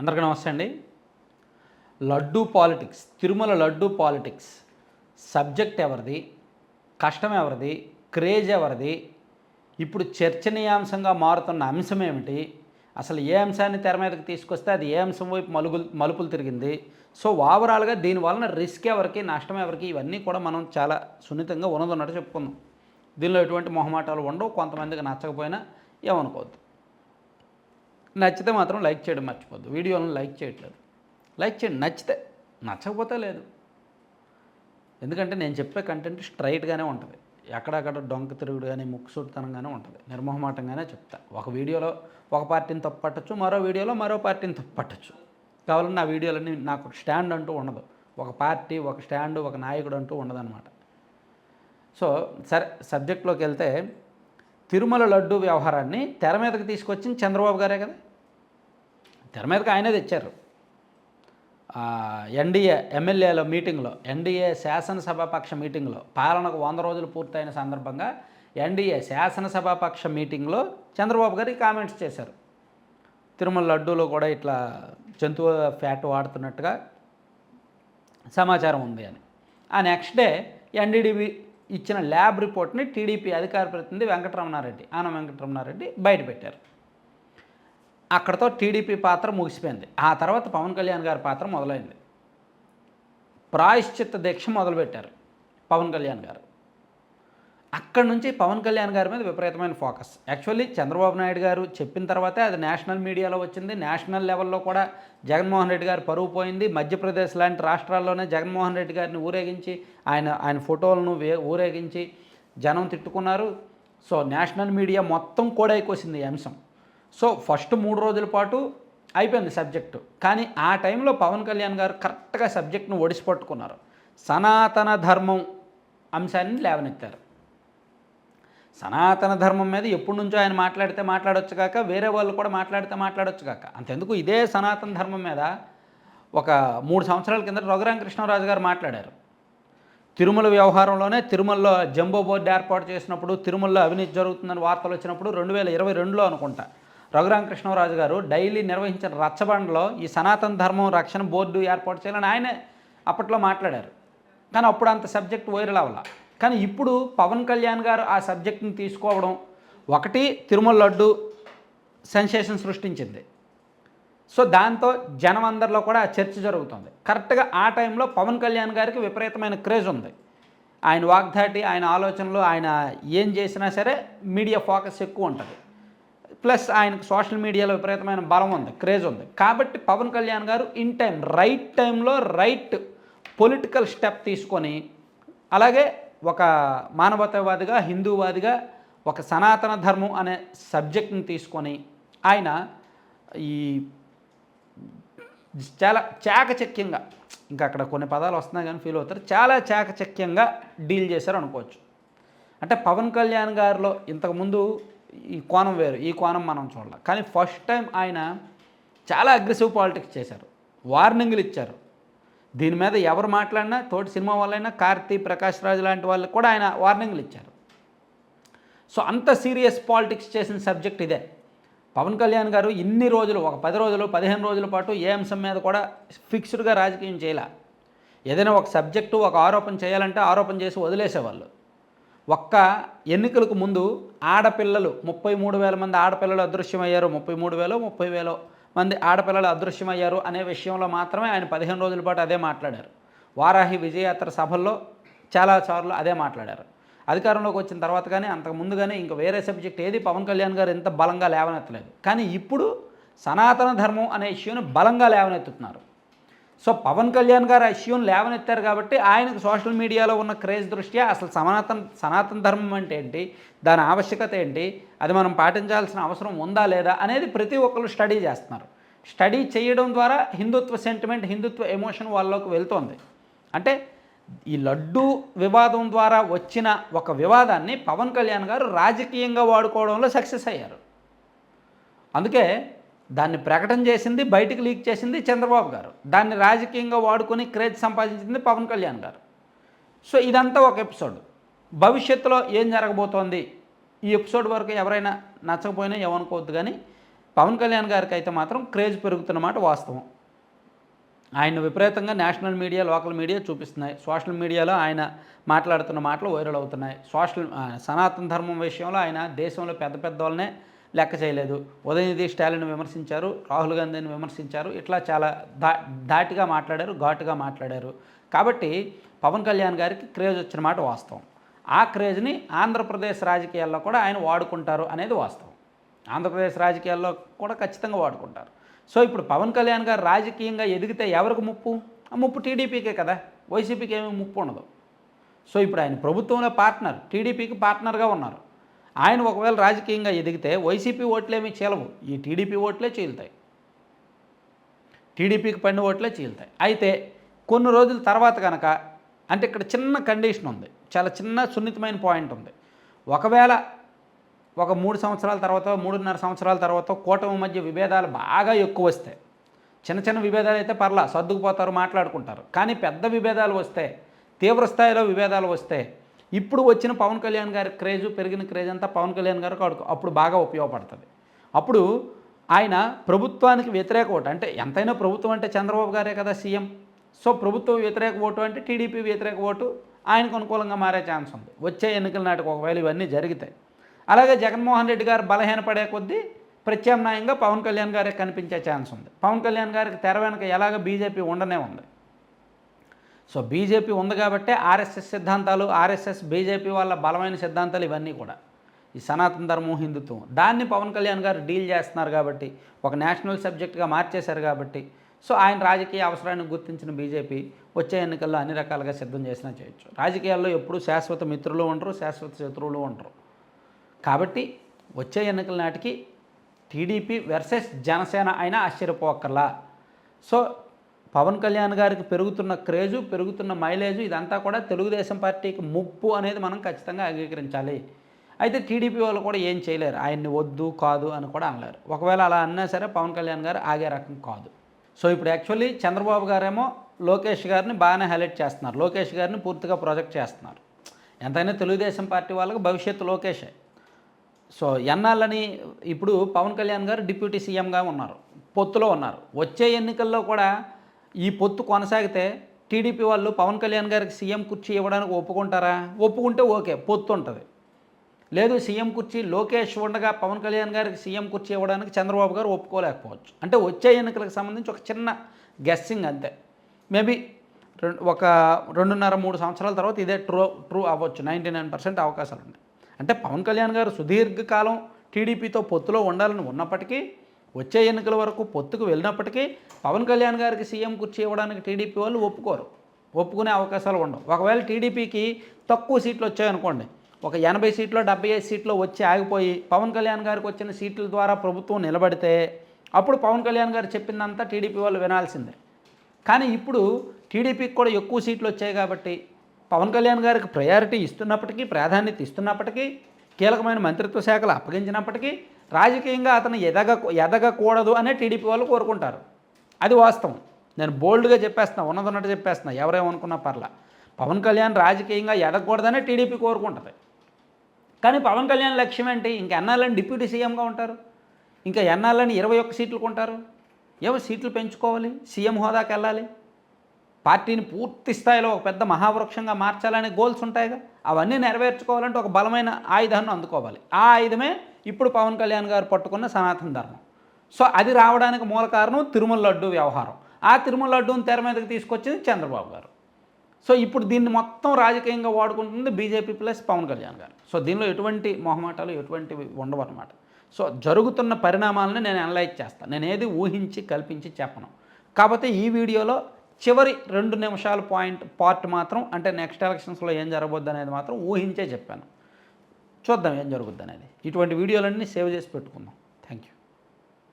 అందరికీ నమస్తే అండి. Laddu politics Tirumala laddu politics subject ఎవరిది కష్టం ఎవరిది క్రేజ్ ఎవరిది ఇప్పుడు చర్చనీయాంశంగా మారుతున్న అంశం ఏమిటి అసలు ఏ అంశాన్ని తెర మీదకి తీసుకొస్తే అది ఏ అంశం వైపు మలుగులు మలుపులు తిరిగింది సో ఓవరాల్గా దీని వలన రిస్క్ ఎవరికి నష్టం ఎవరికి ఇవన్నీ కూడా మనం చాలా సున్నితంగా ఉన్నదన్నట్టు చెప్పుకుందాం. దీనిలో ఎటువంటి మొహమాటాలు ఉండవు కొంతమందికి నచ్చకపోయినా ఏమనుకోవద్దు. నచ్చితే మాత్రం లైక్ చేయడం మర్చిపోద్దు. వీడియోలను లైక్ చేయట్లేదు. లైక్ చేయండి. నచ్చితే నచ్చకపోతే లేదు. ఎందుకంటే నేను చెప్పే కంటెంట్ స్ట్రైట్గానే ఉంటుంది. ఎక్కడక్కడ డొంక తిరుగుడు కానీ ముక్కుసూటితనంగానే ఉంటుంది. నిర్మోహమాటంగానే చెప్తా. ఒక వీడియోలో ఒక పార్టీని తప్పు పట్టచ్చు మరో వీడియోలో మరో పార్టీని తప్పు పట్టచ్చు కావాలని నా వీడియోలన్నీ నాకు ఒక స్టాండ్ అంటూ ఉండదు. ఒక పార్టీ ఒక స్టాండ్ ఒక నాయకుడు అంటూ ఉండదన్నమాట. సో సరే సబ్జెక్ట్లోకి వెళ్తే తిరుమల లడ్డు వ్యవహారాన్ని తెర మీదకి తీసుకొచ్చింది చంద్రబాబు గారే కదా? తెర మీదకి ఆయనే తెచ్చారు. ఎన్డీఏ ఎమ్మెల్యేల మీటింగ్లో ఎన్డీఏ శాసనసభాపక్ష మీటింగ్లో పాలనకు వంద రోజులు పూర్తయిన సందర్భంగా ఎన్డీఏ శాసనసభాపక్ష మీటింగ్లో చంద్రబాబు గారు ఈ కామెంట్స్ చేశారు. తిరుమల లడ్డూలో కూడా ఇట్లా జంతువు ఫ్యాట్ వాడుతున్నట్టుగా సమాచారం ఉంది అని. ఆ నెక్స్ట్ డే ఎన్డీడీబీ ఇచ్చిన ల్యాబ్ రిపోర్ట్ని టీడీపీ అధికార ప్రతినిధి వెంకటరమణారెడ్డి ఆనం వెంకటరమణారెడ్డి బయటపెట్టారు. అక్కడతో టీడీపీ పాత్ర ముగిసిపోయింది. ఆ తర్వాత పవన్ కళ్యాణ్ గారి పాత్ర మొదలైంది. ప్రాయశ్చిత్త దీక్ష మొదలుపెట్టారు పవన్ కళ్యాణ్ గారు. అక్కడి నుంచి పవన్ కళ్యాణ్ గారి మీద విపరీతమైన ఫోకస్. యాక్చువల్లీ చంద్రబాబు నాయుడు గారు చెప్పిన తర్వాతే అది నేషనల్ మీడియాలో వచ్చింది. నేషనల్ లెవెల్లో కూడా జగన్మోహన్ రెడ్డి గారు పరువు పోయింది. మధ్యప్రదేశ్ లాంటి రాష్ట్రాల్లోనే జగన్మోహన్ రెడ్డి గారిని ఊరేగించి ఆయన ఆయన ఫోటోలను వే ఊరేగించి జనం తిట్టుకున్నారు. సో నేషనల్ మీడియా మొత్తం కూడా అయిపోసింది ఈ అంశం. సో ఫస్ట్ మూడు రోజుల పాటు అయిపోయింది సబ్జెక్టు. కానీ ఆ టైంలో పవన్ కళ్యాణ్ గారు కరెక్ట్గా సబ్జెక్ట్ను ఒడిసిపట్టుకున్నారు. సనాతన ధర్మం అంశాన్ని లేవనెత్తారు. సనాతన ధర్మం మీద ఎప్పటి నుంచో ఆయన మాట్లాడితే మాట్లాడొచ్చు కాక వేరే వాళ్ళు కూడా మాట్లాడితే మాట్లాడొచ్చు కాక. అంతెందుకు ఇదే సనాతన ధర్మం మీద ఒక మూడు సంవత్సరాల కింద రఘురామ కృష్ణరాజు గారు మాట్లాడారు. తిరుమల వ్యవహారంలోనే తిరుమలలో జంబో బోర్డు ఏర్పాటు చేసినప్పుడు తిరుమలలో అవినీతి జరుగుతుందని వార్తలు వచ్చినప్పుడు రెండు వేల ఇరవై రెండులో అనుకుంటా రఘురామకృష్ణరాజు గారు డైలీ నిర్వహించిన రచ్చబండలో ఈ సనాతన ధర్మం రక్షణ బోర్డు ఏర్పాటు చేయాలని ఆయనే అప్పట్లో మాట్లాడారు. కానీ అప్పుడు అంత సబ్జెక్ట్ వైరల్ అవ్వాల. కానీ ఇప్పుడు పవన్ కళ్యాణ్ గారు ఆ సబ్జెక్ట్ని తీసుకోవడం ఒకటి తిరుమల లడ్డు సెన్సేషన్ సృష్టించింది. సో దాంతో జనం అందరిలో కూడా ఆ చర్చ జరుగుతుంది. కరెక్ట్గా ఆ టైంలో పవన్ కళ్యాణ్ గారికి విపరీతమైన క్రేజ్ ఉంది. ఆయన వాగ్దాటి ఆయన ఆలోచనలు ఆయన ఏం చేసినా సరే మీడియా ఫోకస్ ఎక్కువ ఉంటుంది. ప్లస్ ఆయనకు సోషల్ మీడియాలో విపరీతమైన బలం ఉంది క్రేజ్ ఉంది. కాబట్టి పవన్ కళ్యాణ్ గారు ఇన్ టైం రైట్ టైంలో రైట్ పొలిటికల్ స్టెప్ తీసుకొని అలాగే ఒక మానవతావాదిగా హిందూవాదిగా ఒక సనాతన ధర్మం అనే సబ్జెక్ట్ని తీసుకొని ఆయన ఈ చాలా చాకచక్యంగా ఇంకా అక్కడ కొన్ని పదాలు వస్తున్నాయి కానీ ఫీల్ అవుతారు చాలా చాకచక్యంగా డీల్ చేశారు అనుకోవచ్చు. అంటే పవన్ కళ్యాణ్ గారిలో ఇంతకుముందు ఈ కోణం వేరు ఈ కోణం మనం చూడాలి. కానీ ఫస్ట్ టైం ఆయన చాలా అగ్రెసివ్ పాలిటిక్స్ చేశారు. వార్నింగ్లు ఇచ్చారు. దీని మీద ఎవరు మాట్లాడినా తోటి సినిమా వాళ్ళైనా కార్తీ ప్రకాష్ రాజు లాంటి వాళ్ళు కూడా ఆయన వార్నింగ్లు ఇచ్చారు. సో అంత సీరియస్ పాలిటిక్స్ చేసిన సబ్జెక్ట్ ఇదే. పవన్ కళ్యాణ్ గారు ఇన్ని రోజులు ఒక పది రోజులు పదిహేను రోజుల పాటు ఏ అంశం మీద కూడా ఫిక్స్డ్గా రాజకీయం చేయలే. ఏదైనా ఒక సబ్జెక్టు ఒక ఆరోపణ చేయాలంటే ఆరోపణ చేసి వదిలేసేవాళ్ళు. ఒక్క ఎన్నికలకు ముందు ఆడపిల్లలు ముప్పై మూడు వేల మంది ఆడపిల్లలు అదృశ్యమయ్యారు ముప్పై మూడు వేలు ముప్పై వేలు మంది ఆడపిల్లలు అదృశ్యమయ్యారు అనే విషయంలో మాత్రమే ఆయన పదిహేను రోజుల పాటు అదే మాట్లాడారు. వారాహి విజయయాత్ర సభల్లో చాలాసార్లు అదే మాట్లాడారు. అధికారంలోకి వచ్చిన తర్వాత కానీ అంతకుముందు కానీ ఇంకా వేరే సబ్జెక్ట్ ఏది పవన్ కళ్యాణ్ గారు ఎంత బలంగా లేవనెత్తలేదు. కానీ ఇప్పుడు సనాతన ధర్మం అనే ఇష్యూని బలంగా లేవనెత్తుతున్నారు. సో పవన్ కళ్యాణ్ గారు ఆ ఇష్యూని లేవనెత్తారు కాబట్టి ఆయనకు సోషల్ మీడియాలో ఉన్న క్రేజ్ దృష్ట్యా అసలు సనాతన సనాతన ధర్మం అంటే ఏంటి? దాని ఆవశ్యకత ఏంటి? అది మనం పాటించాల్సిన అవసరం ఉందా లేదా అనేది ప్రతి ఒక్కరు స్టడీ చేస్తున్నారు. స్టడీ చేయడం ద్వారా హిందుత్వ సెంటిమెంట్ హిందుత్వ ఎమోషన్ వాళ్ళలోకి వెళ్తోంది. అంటే ఈ లడ్డు వివాదం ద్వారా వచ్చిన ఒక వివాదాన్ని పవన్ కళ్యాణ్ గారు రాజకీయంగా వాడుకోవడంలో సక్సెస్ అయ్యారు. అందుకే దాన్ని ప్రకటన చేసింది బయటికి లీక్ చేసింది చంద్రబాబు గారు. దాన్ని రాజకీయంగా వాడుకొని క్రేజ్ సంపాదించింది పవన్ కళ్యాణ్ గారు. సో ఇదంతా ఒక ఎపిసోడ్. భవిష్యత్తులో ఏం జరగబోతోంది? ఈ ఎపిసోడ్ వరకు ఎవరైనా నచ్చకపోయినా ఏమనుకోవద్దు కానీ పవన్ కళ్యాణ్ గారికి అయితే మాత్రం క్రేజ్ పెరుగుతున్నమాట వాస్తవం. ఆయన విపరీతంగా నేషనల్ మీడియా లోకల్ మీడియా చూపిస్తున్నాయి. సోషల్ మీడియాలో ఆయన మాట్లాడుతున్న మాటలు వైరల్ అవుతున్నాయి. సోషల్ సనాతన ధర్మం విషయంలో ఆయన దేశంలో పెద్ద పెద్ద వాళ్ళనే లెక్క చేయలేదు. ఉదయనిధి స్టాలిన్ విమర్శించారు రాహుల్ గాంధీని విమర్శించారు ఇట్లా చాలా దా ధాటిగా మాట్లాడారు ఘాటుగా మాట్లాడారు. కాబట్టి పవన్ కళ్యాణ్ గారికి క్రేజ్ వచ్చిన మాట వాస్తవం. ఆ క్రేజ్ని ఆంధ్రప్రదేశ్ రాజకీయాల్లో కూడా ఆయన వాడుకుంటారు అనేది వాస్తవం. ఆంధ్రప్రదేశ్ రాజకీయాల్లో కూడా ఖచ్చితంగా వాడుకుంటారు. సో ఇప్పుడు పవన్ కళ్యాణ్ గారు రాజకీయంగా ఎదిగితే ఎవరికి ముప్పు? ఆ ముప్పు టీడీపీకే కదా. వైసీపీకి ఏమీ ముప్పు ఉండదు. సో ఇప్పుడు ఆయన ప్రభుత్వంలో పార్ట్నర్ టీడీపీకి పార్ట్నర్గా ఉన్నారు. ఆయన ఒకవేళ రాజకీయంగా ఎదిగితే వైసీపీ ఓట్లేమీ చీలవు. ఈ టీడీపీ ఓట్లే చీలుతాయి. టీడీపీకి పడిన ఓట్లే చీలుతాయి. అయితే కొన్ని రోజుల తర్వాత కనుక అంటే ఇక్కడ చిన్న కండిషన్ ఉంది. చాలా చిన్న సున్నితమైన పాయింట్ ఉంది. ఒకవేళ ఒక మూడు సంవత్సరాల తర్వాత మూడున్నర సంవత్సరాల తర్వాత కూటమి మధ్య విభేదాలు బాగా ఎక్కువ వస్తాయి చిన్న చిన్న విభేదాలు అయితే పర్లా సర్దుకుపోతారు మాట్లాడుకుంటారు. కానీ పెద్ద విభేదాలు వస్తే తీవ్ర స్థాయిలో విభేదాలు వస్తే ఇప్పుడు వచ్చిన పవన్ కళ్యాణ్ గారి క్రేజ్ పెరిగిన క్రేజ్ అంతా పవన్ కళ్యాణ్ గారికి అడుగు అప్పుడు బాగా ఉపయోగపడుతుంది. అప్పుడు ఆయన ప్రభుత్వానికి వ్యతిరేక ఓటు అంటే ఎంతైనా ప్రభుత్వం అంటే చంద్రబాబు గారే కదా సీఎం. సో ప్రభుత్వ వ్యతిరేక ఓటు అంటే టీడీపీ వ్యతిరేక ఓటు ఆయనకు అనుకూలంగా మారే ఛాన్స్ ఉంది. వచ్చే ఎన్నికల నాటికి ఒకవేళ ఇవన్నీ జరుగుతాయి అలాగే జగన్మోహన్ రెడ్డి గారు బలహీనపడే కొద్దీ ప్రత్యామ్నాయంగా పవన్ కళ్యాణ్ గారికి కనిపించే ఛాన్స్ ఉంది. పవన్ కళ్యాణ్ గారికి తెర వెనక ఎలాగ బీజేపీ ఉండనే ఉంది. సో బీజేపీ ఉంది కాబట్టే ఆర్ఎస్ఎస్ సిద్ధాంతాలు ఆర్ఎస్ఎస్ బీజేపీ వాళ్ళ బలమైన సిద్ధాంతాలు ఇవన్నీ కూడా. ఈ సనాతన ధర్మం హిందుత్వం. దాన్ని పవన్ కళ్యాణ్ గారు డీల్ చేస్తున్నారు కాబట్టి ఒక నేషనల్ సబ్జెక్ట్గా మార్చేశారు కాబట్టి సో ఆయన రాజకీయ అవసరాన్ని గుర్తించిన బీజేపీ వచ్చే ఎన్నికల్లో అన్ని రకాలుగా సిద్ధం చేసినా చేయొచ్చు. రాజకీయాల్లో ఎప్పుడూ శాశ్వత మిత్రులు ఉండరు శాశ్వత శత్రువులు ఉండరు. కాబట్టి వచ్చే ఎన్నికల నాటికి టీడీపీ వెర్సెస్ జనసేన అయినా ఆశ్చర్యపోకర్లా సో పవన్ కళ్యాణ్ గారికి పెరుగుతున్న క్రేజు పెరుగుతున్న మైలేజు ఇదంతా కూడా తెలుగుదేశం పార్టీకి ముప్పు అనేది మనం ఖచ్చితంగా అంగీకరించాలి. అయితే టీడీపీ వాళ్ళు కూడా ఏం చేయలేరు. ఆయన్ని వద్దు కాదు అని కూడా అనలేరు. ఒకవేళ అలా అన్నా సరే పవన్ కళ్యాణ్ గారు ఆగే రకం కాదు. సో ఇప్పుడు యాక్చువల్లీ చంద్రబాబు గారేమో లోకేష్ గారిని బాగానే హైలైట్ చేస్తున్నారు. లోకేష్ గారిని పూర్తిగా ప్రొజెక్ట్ చేస్తున్నారు. ఎంతైనా తెలుగుదేశం పార్టీ వాళ్ళకి భవిష్యత్తు లోకేషే. సో ఎన్నాళ్ళని ఇప్పుడు పవన్ కళ్యాణ్ గారు డిప్యూటీ సీఎంగా ఉన్నారు. పొత్తులో ఉన్నారు. వచ్చే ఎన్నికల్లో కూడా ఈ పొత్తు కొనసాగితే టీడీపీ వాళ్ళు పవన్ కళ్యాణ్ గారికి సీఎం కుర్చీ ఇవ్వడానికి ఒప్పుకుంటారా? ఒప్పుకుంటే ఓకే పొత్తు ఉంటుంది. లేదు సీఎం కుర్చీ లోకేష్ ఉండగా పవన్ కళ్యాణ్ గారికి సీఎం కుర్చీ ఇవ్వడానికి చంద్రబాబు గారు ఒప్పుకోలేకపోవచ్చు. అంటే వచ్చే ఎన్నికలకు సంబంధించి ఒక చిన్న గెస్సింగ్ అంతే. మేబీ రెండు ఒక రెండున్నర మూడు సంవత్సరాల తర్వాత ఇదే ట్రూ ట్రూ అవ్వచ్చు. నైంటీ నైన్ పర్సెంట్ అవకాశాలు ఉన్నాయి. అంటే పవన్ కళ్యాణ్ గారు సుదీర్ఘకాలం టీడీపీతో పొత్తులో ఉండాలని ఉన్నప్పటికీ వచ్చే ఎన్నికల వరకు పొత్తుకు వెళ్ళినప్పటికీ పవన్ కళ్యాణ్ గారికి సీఎం కుర్చీ ఇవ్వడానికి టీడీపీ వాళ్ళు ఒప్పుకోరు. ఒప్పుకునే అవకాశాలు ఉండవు. ఒకవేళ టీడీపీకి తక్కువ సీట్లు వచ్చాయనుకోండి ఒక ఎనభై సీట్లో డెబ్బై ఐదు సీట్లో వచ్చి ఆగిపోయి పవన్ కళ్యాణ్ గారికి వచ్చిన సీట్ల ద్వారా ప్రభుత్వం నిలబడితే అప్పుడు పవన్ కళ్యాణ్ గారు చెప్పిందంతా టీడీపీ వాళ్ళు వినాల్సిందే. కానీ ఇప్పుడు టీడీపీకి కూడా ఎక్కువ సీట్లు వచ్చాయి కాబట్టి పవన్ కళ్యాణ్ గారికి ప్రయారిటీ ఇస్తున్నప్పటికీ ప్రాధాన్యత ఇస్తున్నప్పటికీ కీలకమైన మంత్రిత్వ శాఖలు అప్పగించినప్పటికీ రాజకీయంగా అతను ఎదగ ఎదగకూడదు అనే టీడీపీ వాళ్ళు కోరుకుంటారు. అది వాస్తవం. నేను బోల్డ్గా చెప్పేస్తున్నా ఉన్నది ఉన్నట్టు చెప్పేస్తున్నా ఎవరేమనుకున్నా పర్లా. పవన్ కళ్యాణ్ రాజకీయంగా ఎదగకూడదనే టీడీపీ కోరుకుంటుంది. కానీ పవన్ కళ్యాణ్ లక్ష్యం ఏంటి? ఇంకా ఎన్నాళ్ళని డిప్యూటీ సీఎంగా ఉంటారు? ఇంకా ఎన్నాళ్ళని ఇరవై ఒక్క సీట్లు కొంటారు? ఏమో సీట్లు పెంచుకోవాలి సీఎం హోదాకి వెళ్ళాలి. పార్టీని పూర్తి స్థాయిలో ఒక పెద్ద మహావృక్షంగా మార్చాలనే గోల్స్ ఉంటాయిగా. అవన్నీ నెరవేర్చుకోవాలంటే ఒక బలమైన ఆయుధాన్ని అందుకోవాలి. ఆ ఆయుధమే ఇప్పుడు పవన్ కళ్యాణ్ గారు పట్టుకున్న సనాతన ధర్మం. సో అది రావడానికి మూల కారణం తిరుమల లడ్డు వ్యవహారం. ఆ తిరుమల లడ్డూని తెర మీదకి తీసుకొచ్చింది చంద్రబాబు గారు. సో ఇప్పుడు దీన్ని మొత్తం రాజకీయంగా వాడుకుంటుంది బీజేపీ ప్లస్ పవన్ కళ్యాణ్ గారు. సో దీనిలో ఎటువంటి మొహమాటాలు ఎటువంటివి ఉండవు అనమాట సో జరుగుతున్న పరిణామాలను నేను అనలైజ్ చేస్తాను నేను ఏది ఊహించి కల్పించి చెప్పను. కాకపోతే ఈ వీడియోలో చివరి రెండు నిమిషాల పాయింట్ పార్ట్ మాత్రం అంటే నెక్స్ట్ ఎలక్షన్స్లో ఏం జరగబోద్ది అనేది మాత్రం ఊహించే చెప్పాను. చూద్దాం ఏం జరుగుద్ది అనేది ఇటువంటి వీడియోలన్నీ సేవ్ చేసి పెట్టుకుందాం. Thank you